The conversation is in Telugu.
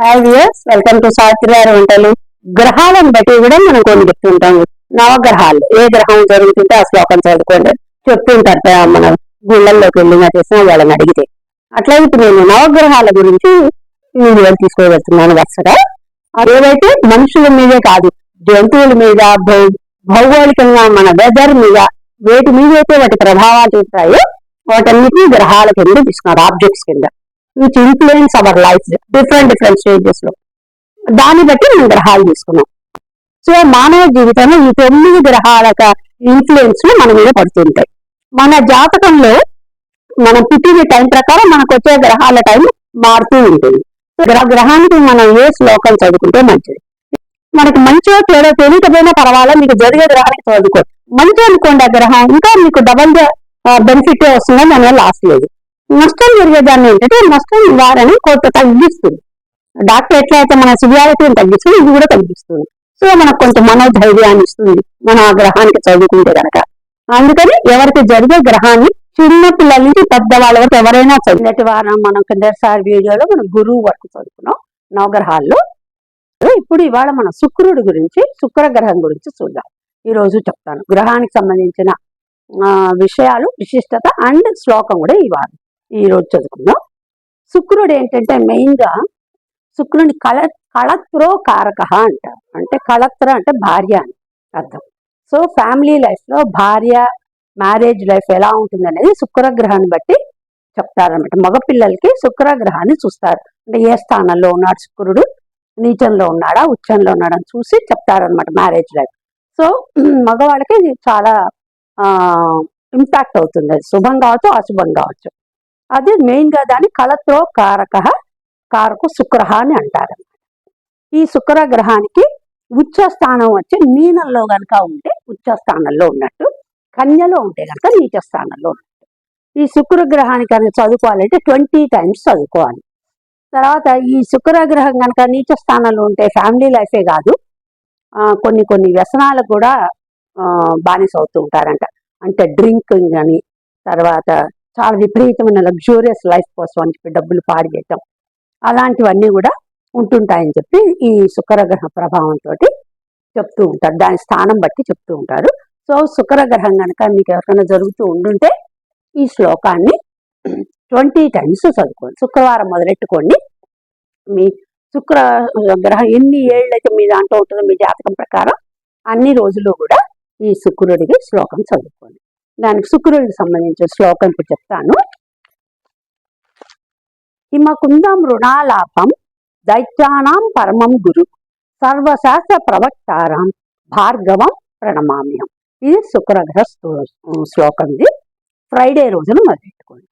హాయ్ వియర్స్ వెల్కమ్ టు సాత్రివారి వంటలు గ్రహాలను బట్టి కూడా మనం కొన్ని చెప్తుంటాము. నవగ్రహాలు ఏ గ్రహం జరుగుతుంటే ఆ శ్లోకం చదువుకోండి. చెప్తుంటారు మనం మన గుళ్ళల్లోకి వెళ్ళినా చేసిన వాళ్ళని అడిగితే. అట్లా ఇప్పుడు నేను నవగ్రహాల గురించి వీడియోలు తీసుకోబెడుతున్నాను వరుసగా. అదేవైతే మనుషుల మీదే కాదు జంతువుల మీద భౌ- భౌగోళికంగా మన వెదర్ మీద వేటి మీద అయితే వాటి ప్రభావాలు చూస్తాయో వాటన్నిటిని గ్రహాల కింద తీసుకున్నారు ఆబ్జెక్ట్స్ కింద. Which influence our life different different స్టేజెస్లో. దాన్ని బట్టి మనం గ్రహాలు తీసుకున్నాం. సో మానవ జీవితంలో ఈ తొమ్మిది గ్రహాల ఇన్ఫ్లుయెన్స్ మన మీద పడుతుంటాయి. మన జాతకంలో మనం పుట్టిన టైం ప్రకారం మనకు వచ్చే గ్రహాల టైం మారుతూ ఉంటుంది. గ్రహ- గ్రహానికి మనం ఏ శ్లోకం చదువుకుంటే మంచిది. మనకి మంచిగా చెడో తెలియకపోయినా పర్వాలేదు మీకు జరిగే గ్రహానికి చదువుకో మంచి అనుకోండి ఆ గ్రహం ఇంకా మీకు డబల్ బెనిఫిట్ వస్తుందని దానివల్ల లాస్ లేదు. నష్టం జరిగేదాన్ని ఏంటంటే నష్టం వారని కోర్టు తగ్గిస్తుంది. డాక్టర్ ఎట్లయితే మన సివియారిటీని తగ్గిస్తుంది ఇది కూడా తగ్గిస్తుంది. సో మనకు కొంత మనోధైర్యాన్ని ఇస్తుంది మన ఆ గ్రహానికి చదువుకుంటే కనుక అందుకని ఎవరికి జరిగే గ్రహాన్ని చిన్న పిల్లల నుంచి పెద్దవాళ్ళ వరకు ఎవరైనా చదివినట్టు వారం మనం కిందసారి వీడియోలో మనం గురువు వరకు చదువుకున్నాం నవగ్రహాల్లో. ఇప్పుడు ఇవాళ మన శుక్రుడి గురించి శుక్ర గ్రహం గురించి చూద్దాం. ఈ రోజు చెప్తాను. గ్రహానికి సంబంధించిన విషయాలు విశిష్టత అండ్ శ్లోకం కూడా ఈ ఈ రోజు చదువుకుందాం. శుక్రుడు ఏంటంటే మెయిన్గా శుక్రుని కళ కళత్రో కారక అంటారు. అంటే కళత్ర అంటే భార్య అని అర్థం. సో ఫ్యామిలీ లైఫ్లో భార్య మ్యారేజ్ లైఫ్ ఎలా ఉంటుంది అనేది శుక్రగ్రహాన్ని బట్టి చెప్తారనమాట మగపిల్లలకి శుక్రగ్రహాన్ని చూస్తారు. అంటే ఏ స్థానంలో ఉన్నాడు శుక్రుడు? నీచంలో ఉన్నాడా? ఉచ్చంలో ఉన్నాడా? అని చూసి చెప్తారనమాట మ్యారేజ్ లైఫ్ సో మగవాళ్ళకి చాలా ఇంపాక్ట్ అవుతుంది. అది శుభం కావచ్చు అశుభం కావచ్చు. అది మెయిన్గా దాని దాన్ని కళత్రో కారక కారకు శుక్ర అని అంటారు. ఈ శుక్ర గ్రహానికి ఉచ్చ స్థానం వచ్చి మీనంలో కనుక ఉంటే ఉచ్చ స్థానంలో ఉన్నట్టు కన్యలో ఉంటే కనుక నీచ స్థానంలో ఉన్నట్టు. ఈ శుక్ర గ్రహానికి కనుక చదువుకోవాలంటే ట్వంటీ టైమ్స్ చదువుకోవాలి. తర్వాత ఈ శుక్ర గ్రహం కనుక నీచ స్థానంలో ఉంటే ఫ్యామిలీ లైఫే కాదు. కొన్ని కొన్ని వ్యసనాలకు కూడా బానిస అవుతూ ఉంటారంట. అంటే డ్రింకింగ్ అని తర్వాత చాలా విపరీతమైన లగ్జూరియస్ లైఫ్ కోసం అని చెప్పి డబ్బులు పాడు చేయటం అలాంటివన్నీ కూడా ఉంటుంటాయని చెప్పి ఈ శుక్రగ్రహ ప్రభావంతో చెప్తూ ఉంటారు. దాని స్థానం బట్టి చెప్తూ ఉంటారు. సో శుక్రగ్రహం కనుక మీకు ఎవరికైనా జరుగుతూ ఉండుంటే ఈ శ్లోకాన్ని ట్వంటీ టైమ్స్ చదువుకోండి. శుక్రవారం మొదలెట్టుకోండి. మీ శుక్ర గ్రహం ఎన్ని ఏళ్ళైతే మీ దాంట్లో ఉంటుందో మీ జాతకం ప్రకారం అన్ని రోజులు కూడా ఈ శుక్రుడికి శ్లోకం చదువుకోండి. దానికి శుక్రుడికి సంబంధించిన శ్లోకం ఇప్పుడు చెప్తాను హిమకుందం రుణాలాపం దైత్యానాం పరమం గురు సర్వశాస్త్ర ప్రవక్తారాం భార్గవం ప్రణమామ్యం ఇది శుక్రగ్రహ శ్లోకం ఇది ఫ్రైడే రోజున మొదలెట్టుకోండి